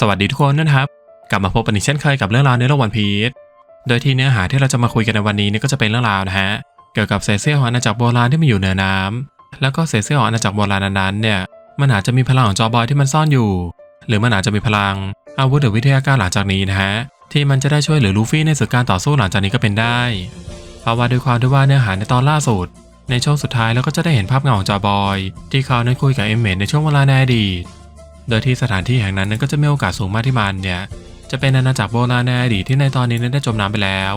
สวัสดีทุกคนนะครับ กลับมาพบกันอีกเช่นเคยกับเรื่องราวในโลกวันพีชโดยที่เนื้อหาที่เราจะมาคุยกันในวันนี้เนี่ยก็จะเป็นเรื่องราวนะฮะเกี่ยวกับเศษเสี้ยวของอาณาจักรโบราณที่มันอยู่เหนือน้ำแล้วก็เศษเสี้ยวของอาณาจักรโบราณนั้นๆเนี่ยมันอาจจะมีพลังของจอบอยที่มันซ่อนอยู่ หรือมันอาจจะมีพลังอาวุธหรือวิทยาการหลังจากนี้นะฮะที่มันจะได้ช่วยเหลือลูฟี่ในศึกการต่อสู้หลังจากนี้ก็เป็นได้ เพราะว่าด้วยความที่ว่าเนื้อหาในตอนล่าสุด ในช่วงสุดท้ายเราก็จะได้เห็นภาพเงาของจอบอย ที่เขานั้นคุยกับเอมเมดในช่วงเวลาในอดีต โดยที่สถานที่แห่งนั้นนั้นก็จะมีโอกาสสูงมากที่มันเนี่ยจะเป็นอาณาจักรโบราณในอดีตที่ในตอนนี้นั้นได้จมน้ำไปแล้ว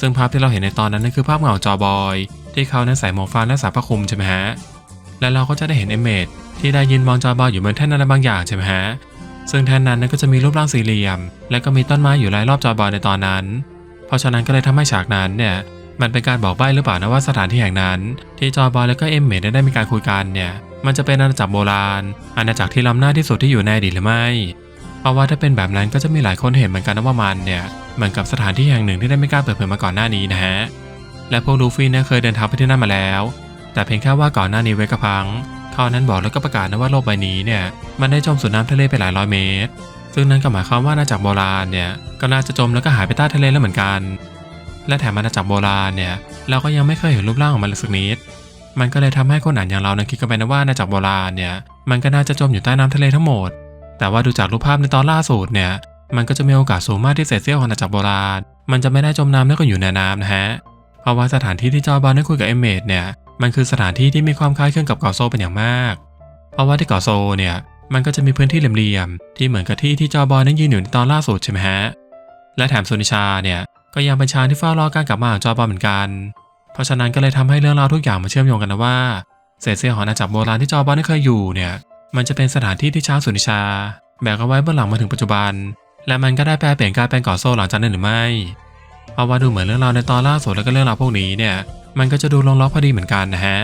ซึ่งภาพที่เราเห็นในตอนนั้นนั่นคือภาพเหงาจอบอย ที่เขานั้นใส่หมวกฟางและสายผ้าคลุมใช่ไหมฮะและเราก็จะได้เห็นเอเมดที่ได้ยินมองจอบอยอยู่บนแท่นอะไรบางอย่างใช่ไหมฮะซึ่งแท่นนั้นนั้นก็จะมีรูปร่างสี่เหลี่ยม และก็มีต้นไม้อยู่รายรอบจอบอยในตอนนั้น เพราะฉะนั้นก็เลยทำให้ฉากนั้นเนี่ย มันเป็นการบอกใบ้หรือเปล่านะว่าสถานที่แห่งนั้น ที่จอบอยและก็เอมเมดได้มีการคุยกันเนี่ยมันจะเป็นอาณาจักรโบราณ อาณาจักรที่ล้ำหน้าที่สุดที่อยู่ในอดีตหรือไม่ เพราะว่าถ้าเป็นแบบนั้นก็จะมีหลายคนเห็นเหมือนกันนะว่ามันเนี่ยเหมือนกับสถานที่แห่งหนึ่งที่ได้ไม่กล้าเปิดเผยมาก่อนหน้านี้นะฮะ และพวกลูฟี่เนี่ยเคยเดินทางไปที่นั่นมาแล้ว แต่เพียงแค่ว่าก่อนหน้านี้เวกพังเขานั้นบอกแล้วก็ประกาศนะว่าโลกใบนี้เนี่ยมันได้จมสู่น้ำทะเลไปหลายร้อยเมตร ซึ่งนั่นก็หมายความว่าอาณาจักรโบราณเนี่ยก็น่าจะจมแล้วก็หายไปใต้ทะเลแล้วเหมือนกัน และแถมอาณาจักรโบราณเนี่ยเราก็ยังไม่เคยเห็นรูปร่างของมันเลยสักนิด มันก็เลยทำให้คนอ่านอย่างเรานั้นคิดกันไปนะว่าอาณาจักรโบราณเนี่ยมันก็น่าจะจมอยู่ใต้น้ำทะเลทั้งหมด แต่ว่าดูจากรูปภาพในตอนล่าสุดเนี่ยมันก็จะมีโอกาสสูงมากที่เศษเสี้ยวของอาณาจักรโบราณ มันจะไม่ได้จมน้ำแล้วก็อยู่ในน้ำนะฮะ เพราะว่าสถานที่ที่จอบอลได้คุยกับเอเมดเนี่ย มันคือสถานที่ที่มีความคล้ายคลึงกับเกาะโซเป็นอย่างมาก เพราะว่าที่เกาะโซเนี่ย มันก็จะมีพื้นที่เหลี่ยมๆที่เหมือนกับที่ที่จอบอลนั้นยืนอยู่ในตอนล่าสุดใช่ไหมฮะ และแถมสุนิชาเนี่ย ก็ยังเป็นชางที่เฝ้ารอการกลับมาของจอบอลเหมือนกัน เพราะฉะนั้นก็เลยทำให้เรื่องราวทุกอย่างมาเชื่อมโยงกันนะว่าเศษเสี้ยวของอาจักรโบราณที่จอบอลได้เคยอยู่เนี่ยมันจะเป็นสถานที่ที่ช้างสุนิชา แบกเอาไว้เบื้องหลังมาถึงปัจจุบัน และมันก็ได้แปลเปลี่ยนกลายเป็นกาะโซ่หลังจากนั้นหรือไม่เพราว่าดูเหมือนเรื่องราวในตอนล่าสุดแล้วก็เรื่องราวพวกนี้เนี่ยมันก็จะดูลงล็อกพอดีเหมือนกันนะฮะ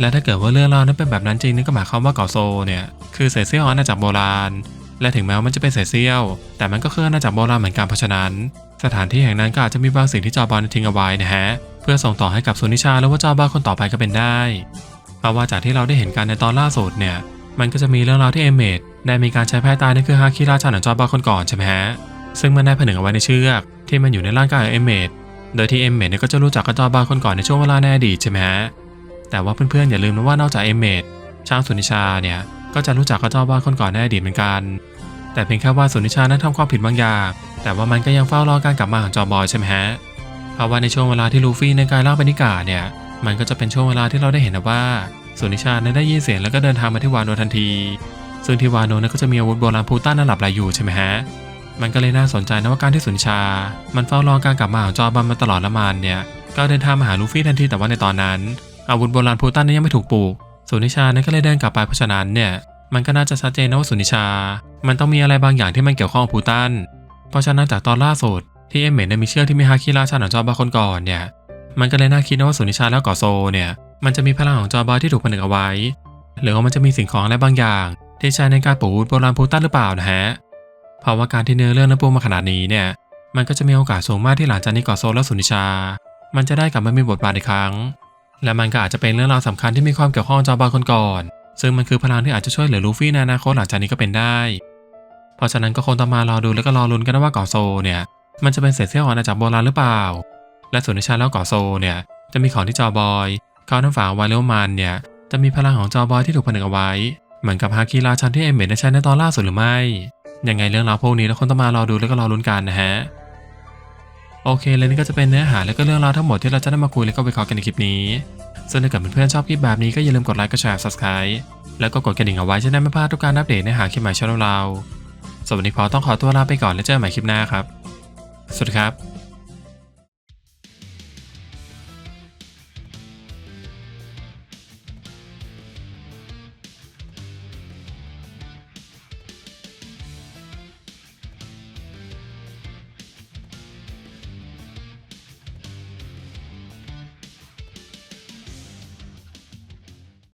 และถ้าเกิดว่าเรื่องราวนั้นเป็นแบบนั้นจริงนั่นก็หมายความว่าเกาะโซเนี่ยคือเศษเสี้ยวของอาณาจักรโบราณ และถึงแม้ว่ามันจะเป็นเศษเสี้ยว แต่มันก็คืออาณาจักรโบราณเหมือนกันเพราะฉะนั้น สถานที่แห่งนั้นก็อาจจะมีบางสิ่งที่จอบอลทิ้งเอาไว้นะฮะ เพื่อส่งต่อให้กับสุนิชาหรือว่าจอบอลคนต่อไปก็เป็นได้เพราะว่าจากที่เราได้เห็นกันในตอนล่าสุดเนี่ย มันก็จะมีเรื่องราวที่เอเมดได้มีการใช้แพร่ตายนั่นคือฮาคิราชาของจอบอลคนก่อนใช่ไหมฮะ ซึ่งมันได้ผนึกเอาไว้ในเชือก ที่มันอยู่ในร่างกายของเอเมดโดยที่เอเมดเนี่ยก็จะรู้จักกับจอบาคนก่อนในช่วงเวลาในอดีตใช่ไหมฮะ แต่ว่าเพื่อนๆอย่าลืมนะว่านอกจากเอเมดช้างสุนิชาเนี่ยก็จะรู้จักกับจอบาคนก่อนในอดีตเหมือนกัน แต่เพียงแค่ว่าสุนิชานั้นทำความผิดบางอย่าง แต่ว่ามันก็ยังเฝ้ารอการกลับมาของจอบอยใช่ไหมฮะ เพราะว่าในช่วงเวลาที่ลูฟี่ในกายร่างเป็นนิกาเนี่ย มันก็จะเป็นช่วงเวลาที่เราได้เห็นนะว่าสุนิชานั้นได้ยินเสียงแล้วก็เดินทางมาที่วานโนทันที ซึ่งที่วานโนนั้นก็จะมีอาวุธโบราณพูต้านั่นหลับไหลอยู่ใช่ไหมฮะ มันก็เลยน่าสนใจนะว่าการที่สุนิชา มันเฝ้ารอการกลับมาของจอบันมาตลอดละมานเนี่ย ก็เดินทางมาหาลูฟี่ทันทีแต่ว่าในตอนนั้น อาวุธโบราณพูตันนั้นยังไม่ถูกปลูกสุนิชานั้นก็เลยเดินกลับไปเพราะฉะนั้นเนี่ย มันก็น่าจะชัดเจนนะว่าสุนิชา มันต้องมีอะไรบางอย่างที่มันเกี่ยวข้องกับพูตัน เพราะฉะนั้นจากตอนล่าสุดที่เอเมดได้มีเชือกที่มีฮาคิราชาของจอบาคนก่อนเนี่ย มันก็เลยน่าคิดนะว่าสุนิชาแล้วก่อโซเนี่ย มันจะมีพลังของจอบาที่ถูกผนึกเอาไว้ หรือว่ามันจะมีสิ่งของอะไรบางอย่าง ที่ใช้ในการปลูกอาวุธโบราณพูตันหรือเปล่านะฮะ เพราะว่าการที่เนื้อเรื่องนั้นปูมาขนาดนี้เนี่ย มันก็จะมีโอกาสสูงมากที่หลังจากนี้ก่อโซและสุนิชา มันจะได้กลับมามีบทบาทอีกครั้ง และมันก็อาจจะเป็นเรื่องราวสำคัญที่มีความเกี่ยวข้องจอบาคนก่อน ซึ่งมันคือพลังที่อาจจะช่วยเหลือลูฟี่ในอนาคตหลังจากนี้ก็เป็นได้ เพราะฉะนั้นก็คงต้องมารอดูแล้วก็รอลุ้นกันนะว่าก่อโซเนี่ย มันจะเป็นเศษเสี้ยวของอาณาจักรโบราณหรือเปล่า และสุนิชาแล้วก่อโซเนี่ยจะมีของที่จอบอยเขาทั้งฝาไว้แล้วมันเนี่ยจะมีพลังของจอบอยที่ถูกผนึกเอาไว้ เหมือนกับฮาคิราชันที่เอมเมดได้ใช้ในตอนล่าสุดหรือไม่ยังไงเรื่องราวพวกนี้เราคงต้องมารอดูแล้วก็รอลุ้นกันนะฮะโอเค และนี่ก็จะเป็นเนื้อหาและก็เรื่องราวทั้งหมดที่เราจะได้มาคุยและก็วิเคราะห์กันในคลิปนี้ ซึ่งถ้าเกิดเพื่อนๆชอบคลิปแบบนี้ก็อย่าลืมกดไลค์กดแชร์ subscribe แล้วก็กดกระดิ่งเอาไว้จะได้ไม่พลาดทุกการอัปเดตเนื้อหาคลิปใหม่ช่องเราสวัสดีพอต้องขอตัวลาไปก่อนแล้วเจอกันใหม่คลิปหน้าครับ สวัสดีครับ